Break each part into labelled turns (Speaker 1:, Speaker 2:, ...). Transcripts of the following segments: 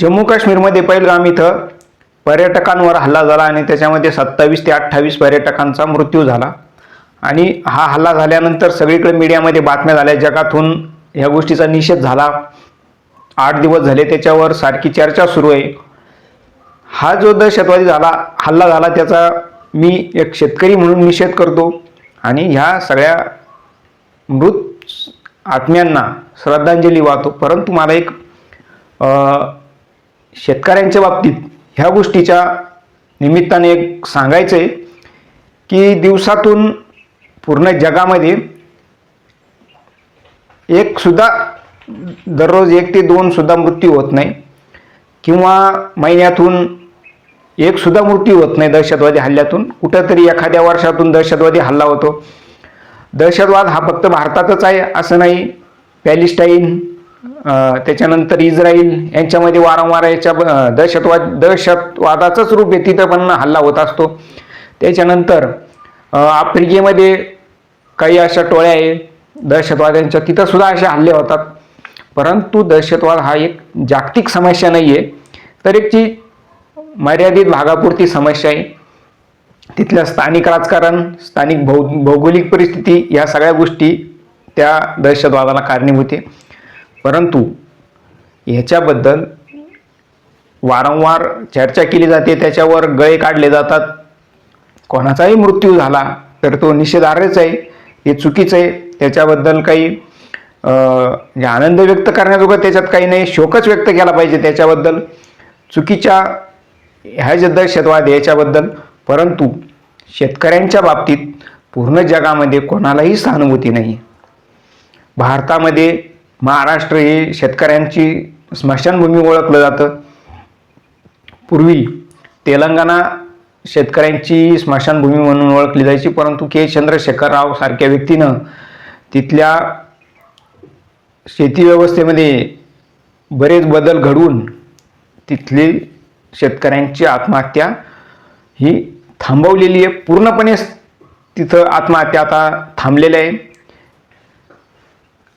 Speaker 1: जम्मू काश्मीरमध्ये पैलगाम इथं पर्यटकांवर हल्ला झाला आणि त्याच्यामध्ये सत्तावीस ते अठ्ठावीस पर्यटकांचा मृत्यू झाला. आणि हा हल्ला झाल्यानंतर सगळीकडे मीडियामध्ये बातम्या झाल्या जगातून ह्या गोष्टीचा निषेध झाला. आठ दिवस झाले त्याच्यावर सारखी चर्चा सुरू आहे. हा जो दहशतवादी झाला हल्ला झाला त्याचा मी एक शेतकरी म्हणून निषेध करतो. आणि ह्या सगळ्या मृत आत्म्यांना श्रद्धांजली वाहतो. परंतु मला एक शेतकऱ्यांच्या बाबतीत ह्या गोष्टीच्या निमित्ताने एक सांगायचं आहे की दिवसातून पूर्ण जगामध्ये एकसुद्धा दररोज एक ते दोन सुद्धा मृत्यू होत नाही किंवा महिन्यातून एक सुद्धा मृत्यू होत नाही दहशतवादी हल्ल्यातून. कुठंतरी एखाद्या वर्षातून दहशतवादी हल्ला होतो. दहशतवाद हा फक्त भारतातच आहे असं नाही. पॅलिस्टाईन त्याच्यानंतर इस्रायल यांच्यामध्ये वारंवार याच्या दहशतवाद दहशतवादाचंच रूप आहे. तिथं पण हल्ला होत असतो. त्याच्यानंतर आफ्रिकेमध्ये काही अशा टोळ्या आहे. दहशतवाद्यांच्या तिथं सुद्धा असे हल्ले होतात. परंतु दहशतवाद हा एक जागतिक समस्या नाही आहे. तर एक ती मर्यादित भागापुरती समस्या आहे. तिथलं स्थानिक राजकारण स्थानिक भौ भौगोलिक परिस्थिती या सगळ्या गोष्टी त्या दहशतवादाला कारणीभूत आहे. परंतु ह्याच्याबद्दल वारंवार चर्चा केली जाते त्याच्यावर गळे काढले जातात. कोणाचाही मृत्यू झाला तर तो निषेधार्हच आहे हे चुकीचं आहे. त्याच्याबद्दल काही म्हणजे आनंद व्यक्त करण्याजोगं त्याच्यात काही नाही शोकच व्यक्त केला पाहिजे त्याच्याबद्दल. चुकीच्या ह्या जे दहशतवाद याच्याबद्दल परंतु शेतकऱ्यांच्या बाबतीत पूर्ण जगामध्ये कोणालाही सहानुभूती नाही. भारतामध्ये महाराष्ट्र हे शेतकऱ्यांची स्मशानभूमी ओळखलं जातं. पूर्वी तेलंगणा शेतकऱ्यांची स्मशानभूमी म्हणून ओळखली जायची परंतु के. चंद्रशेखर राव सारख्या व्यक्तीनं तिथल्या शेती व्यवस्थेमध्ये बरेच बदल घडवून तिथली शेतकऱ्यांची आत्महत्या ही थांबवलेली आहे. पूर्णपणे तिथं आत्महत्या आता थांबलेल्या आहे.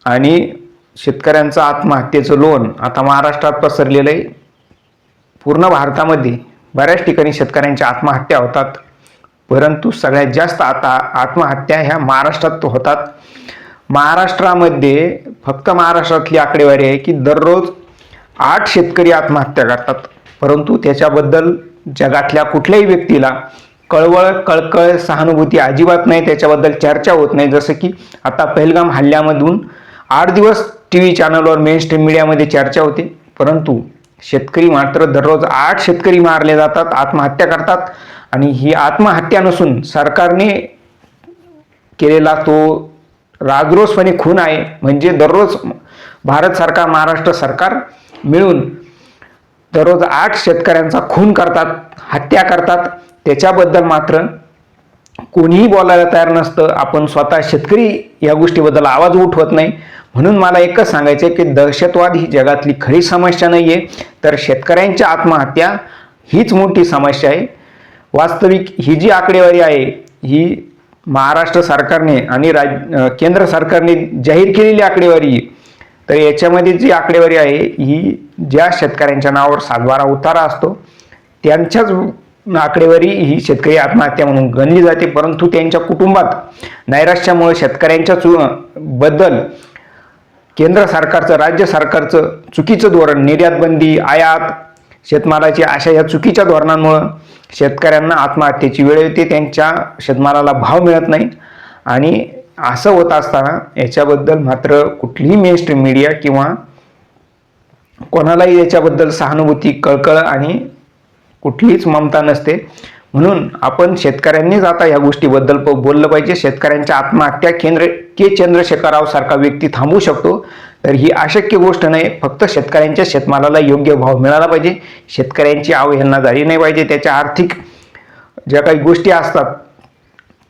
Speaker 1: आणि शेतकऱ्यांचं आत्महत्येचं लोन आता महाराष्ट्रात पसरलेलं आहे. पूर्ण भारतामध्ये बऱ्याच ठिकाणी शेतकऱ्यांच्या आत्महत्या होतात. परंतु सगळ्यात जास्त आता आत्महत्या ह्या महाराष्ट्रात होतात. महाराष्ट्रामध्ये फक्त महाराष्ट्रातली आकडेवारी आहे की दररोज आठ शेतकरी आत्महत्या करतात. परंतु त्याच्याबद्दल जगातल्या कुठल्याही व्यक्तीला कळवळ कळकळ सहानुभूती अजिबात नाही त्याच्याबद्दल चर्चा होत नाही. जसं की आता पहिलगाम हल्ल्यामधून आठ दिवस टी व्ही चॅनलवर मेन स्ट्रीम मीडियामध्ये चर्चा होते. परंतु शेतकरी मात्र दररोज आठ शेतकरी मारले जातात आत्महत्या करतात आणि ही आत्महत्या नसून सरकारने केलेला तो राजरोसपणे खून आहे. म्हणजे दररोज भारत सरकार महाराष्ट्र सरकार मिळून दररोज आठ शेतकऱ्यांचा खून करतात हत्या करतात. त्याच्याबद्दल मात्र कोणीही बोलायला तयार नसतं. आपण स्वतः शेतकरी या गोष्टीबद्दल आवाज उठवत नाही. म्हणून मला एकच सांगायचं आहे की दहशतवाद ही जगातली खरी समस्या नाही आहे तर शेतकऱ्यांच्या आत्महत्या हीच मोठी समस्या आहे. वास्तविक ही जी आकडेवारी आहे ही महाराष्ट्र सरकारने आणि राज केंद्र सरकारने जाहीर केलेली आकडेवारी तर याच्यामध्ये जी आकडेवारी आहे ही ज्या शेतकऱ्यांच्या नावावर सातबारा उतारा असतो त्यांच्याच आकडेवारी ही शेतकरी आत्महत्या म्हणून गणली जाते. परंतु त्यांच्या कुटुंबात नैराश्यामुळे शेतकऱ्यांच्या चु बद्दल केंद्र सरकारचं राज्य सरकारचं चुकीचं धोरण निर्यातबंदी आयात शेतमालाची अशा या चुकीच्या धोरणांमुळं शेतकऱ्यांना आत्महत्येची वेळ येते त्यांच्या शेतमालाला भाव मिळत नाही. आणि असं होत असताना याच्याबद्दल मात्र कुठलीही मेनस्ट्रीम मीडिया किंवा कोणालाही याच्याबद्दल सहानुभूती कळकळ आणि कुठलीच ममता नसते. म्हणून आपण शेतकऱ्यांनीच आता या गोष्टीबद्दल बोललं पाहिजे. शेतकऱ्यांच्या आत्महत्या केंद्र के चंद्रशेखर राव सारखा व्यक्ती थांबवू शकतो. तर ही अशक्य गोष्ट नाही. फक्त शेतकऱ्यांच्या शेतमालाला योग्य भाव मिळाला पाहिजे. शेतकऱ्यांची अवहेलना झाली नाही पाहिजे. त्याच्या आर्थिक ज्या काही गोष्टी असतात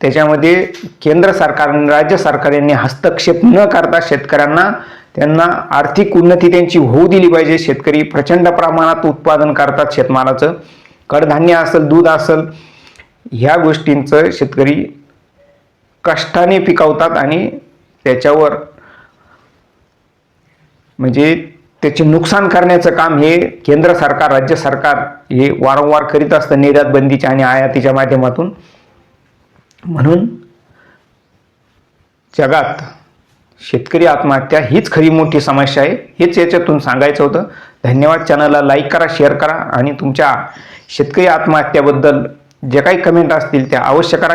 Speaker 1: त्याच्यामध्ये केंद्र सरकार राज्य सरकार यांनी हस्तक्षेप न करता शेतकऱ्यांना त्यांना आर्थिक उन्नती त्यांची होऊ दिली पाहिजे. शेतकरी प्रचंड प्रमाणात उत्पादन करतात शेतमालाचं. कडधान्य असेल दूध असेल ह्या गोष्टींचं शेतकरी कष्टाने पिकवतात आणि त्याच्यावर म्हणजे त्याचे नुकसान करण्याचं काम हे केंद्र सरकार राज्य सरकार हे वारंवार करीत असतं निर्यात बंदीच्या आणि आयातीच्या माध्यमातून. म्हणून जगात शेतकरी आत्महत्या हीच खरी मोठी समस्या आहे हेच याच्यातून सांगायचं होतं. धन्यवाद चॅनलला लाईक करा शेअर करा आणि तुमच्या शेतकरी आत्महत्याबद्दल जे काही कमेंट असतील त्या अवश्य करा.